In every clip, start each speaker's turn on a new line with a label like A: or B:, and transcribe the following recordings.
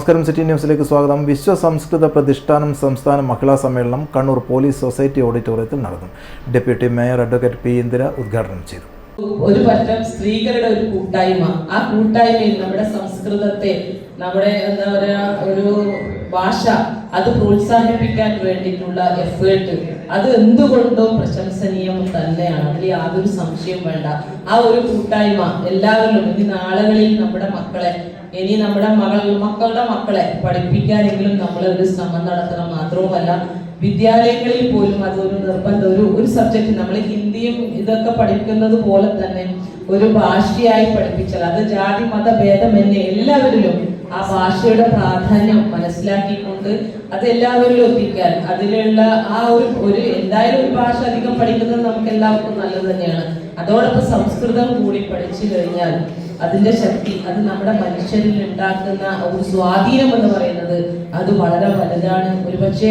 A: നമസ്കാരം സിറ്റി ന്യൂസിലേക്ക് സ്വാഗതം. വിശ്വ സംസ്കൃത പ്രതിഷ്ഠാനം സംസ്ഥാന മഹിളാ സമ്മേളനം കണ്ണൂർ പോലീസ് സൊസൈറ്റി ഓഡിറ്റോറിയത്തിൽ നടന്നു. Deputy mayor advocate P Indira ഉദ്ഘാടനം ചെയ്തു.
B: ഒരു പറ്റം സ്ത്രീകളുടെ ഒരു കൂട്ടായ്മ. ആ കൂട്ടായ്മയിൽ നമ്മുടെ സംസ്കൃതത്തെ നമ്മുടെ എന്താ പറയാ ഒരു ഭാഷ അത് പ്രോത്സാഹിപ്പിക്കാൻ വേണ്ടിയിട്ടുള്ള എഫേർട്ട് അത് എന്തുകൊണ്ടും പ്രശംസനീയം തന്നെയാണ്. അതിൽ യാതൊരു സംശയം വേണ്ട. ആ ഒരു കൂട്ടായ്മ എല്ലാവരിലും ഇനി നാളുകളിൽ നമ്മുടെ മക്കളെ ഇനി നമ്മുടെ മകൾ മക്കളുടെ മക്കളെ പഠിപ്പിക്കാനെങ്കിലും ഒരു ശ്രമം നടത്തണം മാത്രവുമല്ല വിദ്യാലയങ്ങളിൽ പോലും അതൊരു നിർബന്ധം ഒരു ഒരു സബ്ജക്റ്റ് നമ്മൾ ഹിന്ദിയും ഇതൊക്കെ പഠിക്കുന്നത് പോലെ തന്നെ ഒരു ഭാഷയായി പഠിപ്പിച്ചാൽ അത് ജാതി മത ഭേദമന്യേ എല്ലാവരിലും ആ ഭാഷയുടെ പ്രാധാന്യം മനസ്സിലാക്കിക്കൊണ്ട് അത് എല്ലാവരിലും എത്തിക്കാൻ അതിലുള്ള ആ ഒരു ഒരു എന്തായാലും ഒരു ഭാഷ അധികം പഠിക്കുന്നത് നമുക്ക് എല്ലാവർക്കും നല്ലത് തന്നെയാണ്. അതോടൊപ്പം സംസ്കൃതം കൂടി പഠിച്ചു കഴിഞ്ഞാൽ അതിന്റെ ശക്തി അത് നമ്മുടെ മനുഷ്യരിൽ ഉണ്ടാക്കുന്ന ഒരു സ്വാധീനം എന്ന് പറയുന്നത് അത് വളരെ വലുതാണ്. ഒരുപക്ഷെ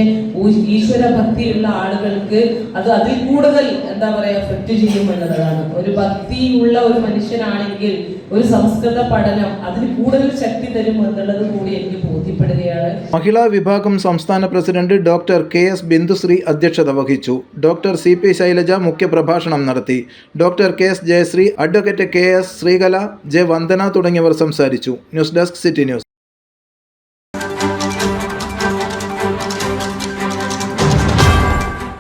B: ഈശ്വര ഭക്തിയുള്ള ആളുകൾക്ക് അത് അതിൽ കൂടുതൽ എന്താ പറയാ എഫക്റ്റ് ചെയ്യും എന്നുള്ളതാണ്. ഒരു ഭക്തിയുള്ള ഒരു മനുഷ്യനാണെങ്കിൽ ഒരു സംസ്കൃത പഠനം അതിന് കൂടുതൽ ശക്തി തരും എന്നുള്ളത് കൂടി എനിക്ക് ബോധ്യപ്പെടുകയാണ്.
A: മഹിളാ വിഭാഗം സംസ്ഥാന president doctor K S Bindusree അധ്യക്ഷത വഹിച്ചു. ഡോക്ടർ സി പി ശൈലജ മുഖ്യപ്രഭാഷണം നടത്തി. Doctor K S Jayasree advocate K S Sreekala J Vandana തുടങ്ങിയവർ സംസാരിച്ചു. News desk city news.